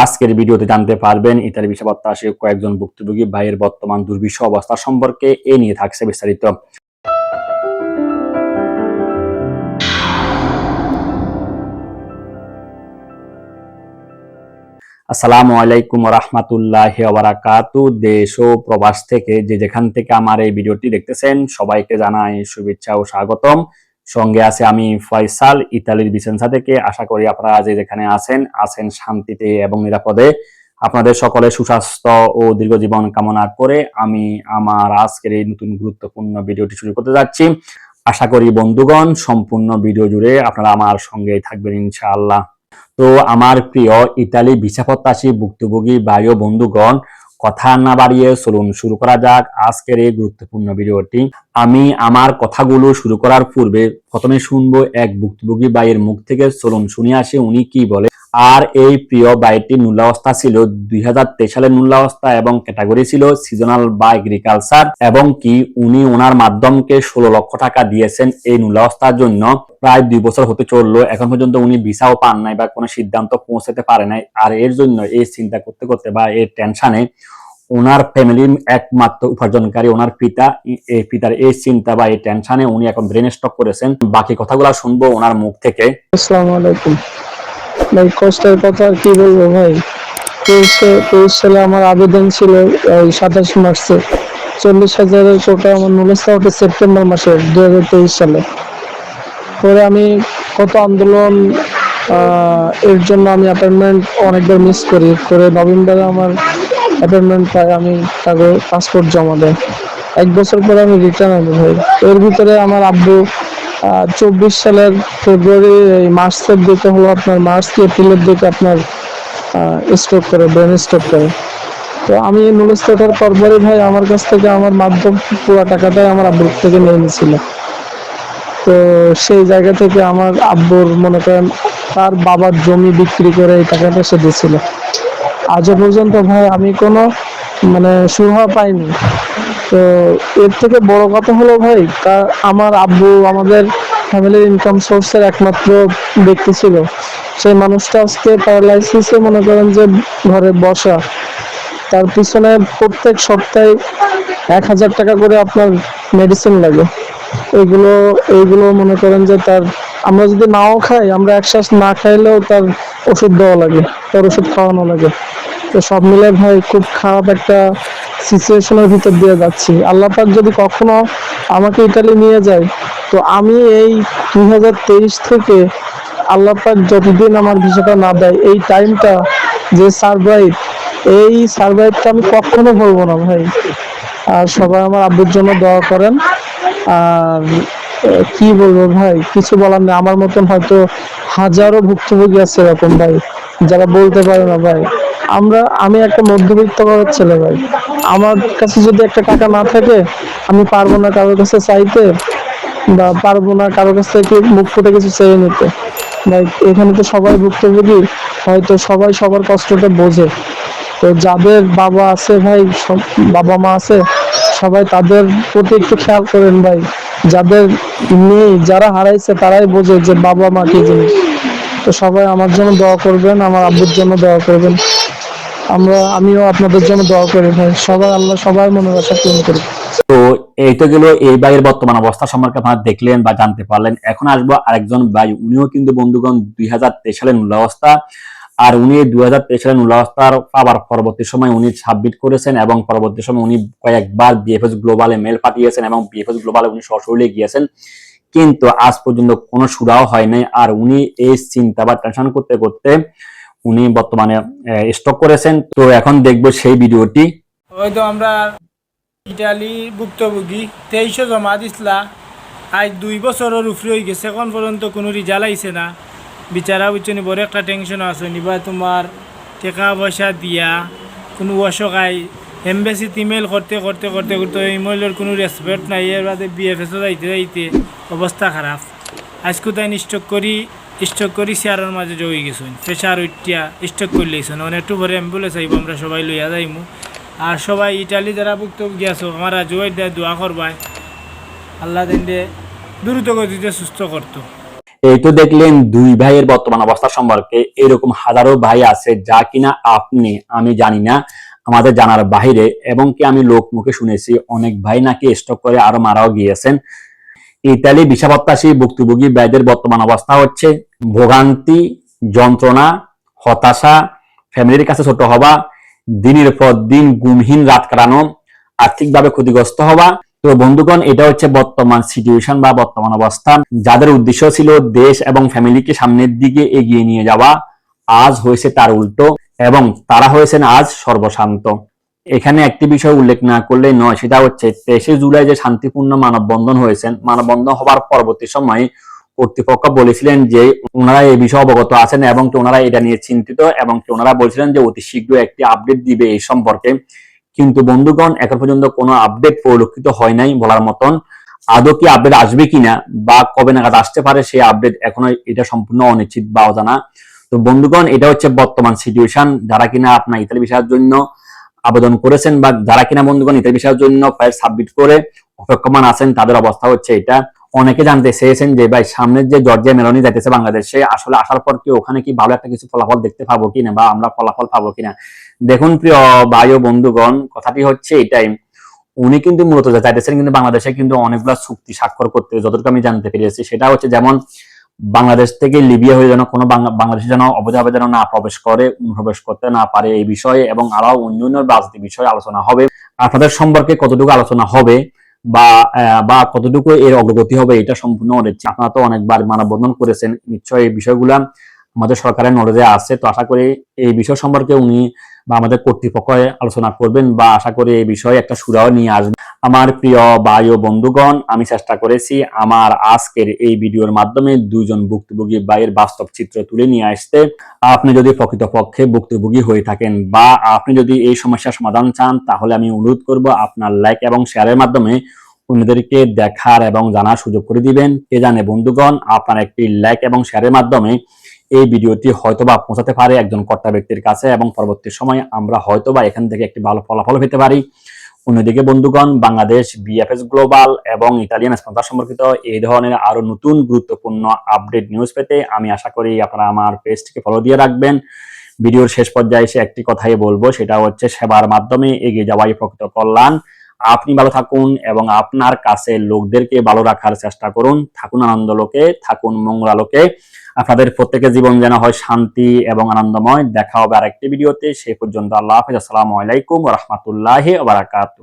আজকের ভিডিওতে জানতে পারবেন ইতালি ভিসা প্রত্যাশী কয়েকজন ভুক্তভোগী ভাইয়ের বর্তমান দুর্বিষহ অবস্থা সম্পর্কে এ নিয়ে থাকছে বিস্তারিত। আসসালামু আলাইকুম রহমতুল্লাহ বারাকাতু দেশ ও প্রবাস থেকে যে যেখান থেকে আমার এই ভিডিওটি দেখতেছেন, সবাইকে জানাই শুভেচ্ছা ও স্বাগতম। সঙ্গে আছে আমি ফয়সাল, ইতালির বিসেন্সা থেকে। আশা করি আপনারা যে যেখানে আছেন আছেন শান্তিতে এবং নিরাপদে। আপনাদের সকলে সুস্বাস্থ্য ও দীর্ঘ জীবন কামনা করে আমি আমার আজকের এই নতুন গুরুত্বপূর্ণ ভিডিওটি শুরু করতে যাচ্ছি। আশা করি বন্ধুগণ, সম্পূর্ণ ভিডিও জুড়ে আপনারা আমার সঙ্গেই থাকবেন ইনশাআল্লাহ। তো আমার প্রিয় ইতালি ভিসা ভুক্তভোগী ও বন্ধুগণ কথা না বাড়িয়ে চলুন শুরু করা যাক আজকের এই গুরুত্বপূর্ণ ভিডিওটি। আমি আমার কথাগুলো শুরু করার পূর্বে প্রথমে শুনব এক ভুক্তভোগী বাইয়ের মুখ থেকে। চলুন শুনে আসে উনি কি বলে। আর এই প্রিয় বাইটির মূল্যাবস্থা ছিল দুই সালের মূল্যাবস্থা এবং ক্যাটাগরি ছিল সিজনাল বা এগ্রিকালচার এবং কি উনি ওনার মাধ্যমকে ষোলো লক্ষ টাকা দিয়েছেন এই মূল্যাবস্থার জন্য। প্রায় দুই বছর হতে চলল, এখন পর্যন্ত উনি ভিসাও পান নাই বা কোনো সিদ্ধান্ত পৌঁছাতে পারে নাই। আর এর জন্য এই চিন্তা করতে করতে বা এর টেনশনে ওনার ফ্যামিলির একমাত্র উপার্জনকারী ওনার পিতা, এই পিতার এই চিন্তা বা এই টেনশনে উনি এখন ব্রেন স্টক করেছেন। বাকি কথাগুলো শুনব ওনার মুখ থেকে। আসসালামু আলাইকুম। ভাই কষ্টের কথা কি বলব ভাই? তেইশে সালে আমার আবেদন ছিল এই সাতাশ মার্চে। চল্লিশ হাজারের কোটা আমার নুলেসা ওঠে সেপ্টেম্বর মাসে দু হাজার তেইশ সালে। পরে আমি কত আন্দোলন এর জন্য আমি অ্যাপয়েন্টমেন্ট অনেকবার মিস করি। করে নভেম্বরে আমার অ্যাপয়েন্টমেন্ট পাই আমি তাকে পাসপোর্ট জমা দেয় এক বছর পরে আমি রিটার্ন আনি ভাই। এর ভিতরে আমার আব্বু চব্বিশ সালের ফেব্রুয়ারি, এই মার্চের দিকে হলো আপনার মার্চ কি এপ্রিলের দিকে আপনার স্টক করে ব্রেন স্টক করে। তো আমি নুলেজ ওঠার পরপরই ভাই আমার কাছ থেকে আমার মাধ্যম পুরো টাকাটাই আমার আব্বুর থেকে নিয়ে নিয়েছিল। তো সেই জায়গা থেকে আমার আব্বুর মনে করেন তার বাবার জমি বিক্রি করে এই টাকাটা সে দিয়েছিল। আজও পর্যন্ত ভাই আমি কোনো মানে সুরাহা পাইনি। তো এর থেকে বড় কথা হলো ভাই, তা আমার আব্বু আমাদের ফ্যামিলির ইনকাম সোর্সের একমাত্র ব্যক্তি ছিল। সেই মানুষটা আজকে প্যারালাইসিসে মনে করেন যে ঘরে বসা। তার পিছনে প্রত্যেক সপ্তাহে এক হাজার টাকা করে আপনার মেডিসিন লাগে। এগুলো এইগুলো মনে করেন যে তার, আমরা যদি নাও খাই, আমরা এক শ্বাস না খাইলেও তার ওষুধ দেওয়া লাগে, তার ওষুধ খাওয়ানো লাগে। তো সব মিলে ভাই খুব খারাপ একটা সিচুয়েশনের ভিতর দিয়ে যাচ্ছি। আল্লাহ পাক যদি কখনো আমাকে ইটালি নিয়ে যায়, তো আমি এই দুই হাজার তেইশ থেকে আল্লাহ পাক যতদিন আমার ভিসাটা না দেয়, এই টাইমটা যে সার্ভাইভ এই সার্ভাইভটা আমি কখনো বলব না ভাই। আর সবাই আমার আব্বুর জন্য দোয়া করেন। আর কি বলব ভাই, কিছু বলার নেই। আমার মতন হয়তো হাজারো ভুক্তভোগী আছে এরকম ভাই, যারা বলতে পারে না ভাই। আমরা, আমি একটা মধ্যবিত্ত ঘরের ছেলে ভাই। আমার কাছে যদি একটা টাকা না থাকে, আমি পারব না কারোর কাছে চাইতে বা পারব না কারোর কাছ থেকে মুখ ফুটে কিছু চেয়ে নিতে। এখানে তো সবাই ভুক্তভোগী, হয়তো সবাই সবার কষ্টটা বোঝে। তো যাদের বাবা আছে ভাই, সব বাবা মা আছে, সবাই তাদের প্রতি একটু খেয়াল করেন ভাই। যাদের নেই, যারা হারাইছে, তারাই বোঝে যে বাবা মা কি জিনিস। তো সবাই আমার জন্য দোয়া করবেন, আমার আব্বুর জন্য দোয়া করবেন। আমরা, আমিও আপনাদের জন্য দোয়া করি ভাই। সবাই আল্লাহ সবাই মনের আশা পূরণ করুন তো এই তো গেল এই ভাইয়ের বর্তমান অবস্থা সম্পর্কে আপনারা দেখলেন বা জানতে পারলেন। এখন আসব আরেকজন ভাই, উনিও কিন্তু বন্ধুগণ দুই হাজার তেইশ সালের মূল্যাবস্থা আর উনি দুই হাজার তেইশ সালের মূল্যাবস্থার পাবার পরবর্তী সময় উনি সাবমিট করেছেন এবং পরবর্তী সময় উনি কয়েকবার বিএফএস গ্লোবালে মেল পাঠিয়েছেন এবং বিএফএস গ্লোবালে উনি সশরীরে গিয়েছেন। কিন্তু আজ পর্যন্ত কোনো সুরাও হয় নাই আর উনি এই চিন্তা বা টেনশন করতে করতে উনি বর্তমানে স্টক করেছেন। তো এখন দেখব সেই ভিডিওটি। হয়তো আমরা ইটালি ভুক্তভোগী, তেইশে জমা দিছিলা আজ দুই বছরের উপরে হয়ে গেছে। এখন পর্যন্ত কোনো রিজাল্ট আইছে না। বিচারা বুঝছেন বড় একটা টেনশন আছে। নিবা তোমার টাকা পয়সা দিয়া কোনো অসহায় এমবেসিত ইমেল করতে করতে করতে করতে ইমেলের কোনো রেসপেক্ট নাই। এর বাদে বিএফএসও যাইতে যাইতে অবস্থা খারাপ। আজকে তাই স্টক করি। স্টক করি চেয়ারের মাঝে জড়ি গেছেন প্রেশার উঠিয়া স্টক করে লইছেন অনেকটু পরে অ্যাম্বুলেন্স আইব, আমরা সবাই লইয়া যাইমু। আর সবাই ইটালি যারা ভুক্ত গিয়াছো আমার জয় দেয় দোয়া করবায় আল্লাহ দিন দ্রুত গতিতে সুস্থ করতো। এই তো দেখলেন দুই ভাইয়ের বর্তমান অবস্থা সম্পর্কে। এরকম হাজারো ভাই আছে, যা কিনা আপনি, আমি জানি না, আমাদের জানার বাহিরে। এবং কি আমি লোক মুখে শুনেছি, অনেক ভাই নাকি স্টক করে আরও মারাও গিয়েছেন। ইতালি প্রত্যাশী ভুক্তভোগী ব্যয়দের বর্তমান অবস্থা হচ্ছে ভোগান্তি, যন্ত্রণা, হতাশা, ফ্যামিলির কাছে ছোট হওয়া, দিনের পর দিন গুমহীন রাত কাটানো, আর্থিকভাবে ক্ষতিগ্রস্ত হওয়া। তো বন্ধুগণ, এটা হচ্ছে বর্তমান সিচুয়েশন বা বর্তমান অবস্থা। যাদের উদ্দেশ্য ছিল দেশ এবং ফ্যামিলিকে সামনের দিকে এগিয়ে নিয়ে যাওয়া, আজ হয়েছে তার উল্টো এবং তারা হয়েছেন আজ সর্বশান্ত। এখানে একটি বিষয় উল্লেখ না করলে নয়, সেটা হচ্ছে তেইশে জুলাই যে শান্তিপূর্ণ মানববন্ধন হয়েছেন, মানববন্ধন হবার পরবর্তী সময় কর্তৃপক্ষ বলেছিলেন যে ওনারা এই বিষয়ে অবগত আছেন এবং ওনারা এটা নিয়ে চিন্তিত এবং ওনারা বলছিলেন যে অতি শীঘ্র একটি আপডেট দিবে এই সম্পর্কে। কিন্তু বন্ধুগণ, এখন পর্যন্ত কোনো আপডেট পরিলক্ষিত হয় নাই বলার মতন। আদৌ কি আপডেট আসবে কিনা বা কবে নাগাদ আসতে পারে সেই আপডেট এখনও এটা সম্পূর্ণ অনিশ্চিত বা অজানা। তো বন্ধুগণ, এটা হচ্ছে বর্তমান সিচুয়েশন যারা কিনা আপনার ইতালি বিষয়ের জন্য আবেদন করেছেন বা যারা কিনা বন্ধুগণ ইতালি ভিসার জন্য ফাইল সাবমিট করে অপেক্ষমান আছেন, তাদের অবস্থা হচ্ছে এটা। অনেকে জানতে চেয়েছেন যে, ভাই, সামনের যে জর্জিয়া মেলনি যাইতেছে বাংলাদেশে, আসলে আসার পর কি ওখানে কি ভালো একটা কিছু ফলাফল দেখতে পাবো কিনা বা আমরা ফলাফল পাবো কিনা? দেখুন, প্রিয় ভাই ও বন্ধুগণ, কথাটি হচ্ছে এটাই। উনি কিন্তু মূলত চাইতেছেন কিন্তু বাংলাদেশে কিন্তু অনেকগুলো চুক্তি স্বাক্ষর করতে, যতটুকু আমি জানতে পেরেছি। সেটা হচ্ছে যেমন বাংলাদেশ থেকে লিবিয়া হয়ে যেন কোনো বাংলা- বাংলাদেশে যেন অবৈধভাবে যেন না প্রবেশ করে প্রবেশ করতে না পারে এই বিষয়ে এবং আরও অন্যান্য রাজনীতি বিষয়ে আলোচনা হবে। আপনাদের সম্পর্কে কতটুকু আলোচনা হবে বা বা কতটুকু এর অগ্রগতি হবে এটা সম্পূর্ণ অনিশ্চিত আপনারা তো অনেকবার মানববন্ধন করেছেন, নিশ্চয়ই এই বিষয়গুলা আমাদের সরকারের নলেজে আছে। তো আশা করি এই বিষয় সম্পর্কে উনি বা আমাদের কর্তৃপক্ষ আলোচনা করবেন বা আশা করি এই বিষয়ে একটা সুরাও নিয়ে আসবেন। আমার প্রিয় ভাই ও বন্ধুগণ, আমি চেষ্টা করেছি আমার আজকের এই ভিডিওর মাধ্যমে দুইজন ভুক্তভোগী ভাইয়ের বাস্তব চিত্র তুলে নিয়ে আসতে। আপনি যদি প্রকৃতপক্ষে ভুক্তভোগী হয়ে থাকেন বা আপনি যদি এই সমস্যার সমাধান চান, তাহলে আমি অনুরোধ করব আপনার লাইক এবং শেয়ারের মাধ্যমে অন্যদেরকে দেখার এবং জানার সুযোগ করে দিবেন। কে জানে বন্ধুগণ, আপনার একটি লাইক এবং শেয়ারের মাধ্যমে এই ভিডিওটি হয়তোবা পৌঁছাতে পারে একজন কর্তা ব্যক্তির কাছে এবং পরবর্তী সময় আমরা হয়তোবা এখান থেকে একটি ভালো ফলাফল পেতে পারি। অন্যদিকে বন্ধুগণ, বাংলাদেশ বিএফএস গ্লোবাল এবং ইতালিয়ান স্পন্সর সম্পর্কিত এই ধরনের আরও নতুন গুরুত্বপূর্ণ আপডেট নিউজ পেতে আমি আশা করি আপনারা আমার পেজটিকে ফলো দিয়ে রাখবেন। ভিডিওর শেষ পর্যায়ে এসে একটি কথাই বলব, সেটা হচ্ছে সেবার মাধ্যমে এগিয়ে যাওয়াই প্রকৃত কল্যাণ। আপনি ভালো থাকুন এবং আপনার কাছে লোকদেরকে ভালো রাখার চেষ্টা করুন। থাকুন আনন্দ লোকে, থাকুন মঙ্গলালোকে আপনাদের প্রত্যেকের জীবন যেন হয় শান্তি এবং আনন্দময়। দেখা হবে আরেকটি ভিডিওতে। সে পর্যন্ত আল্লাহ হাফিজ। আসসালামু আলাইকুম রহমতুল্লাহ বারাকাতু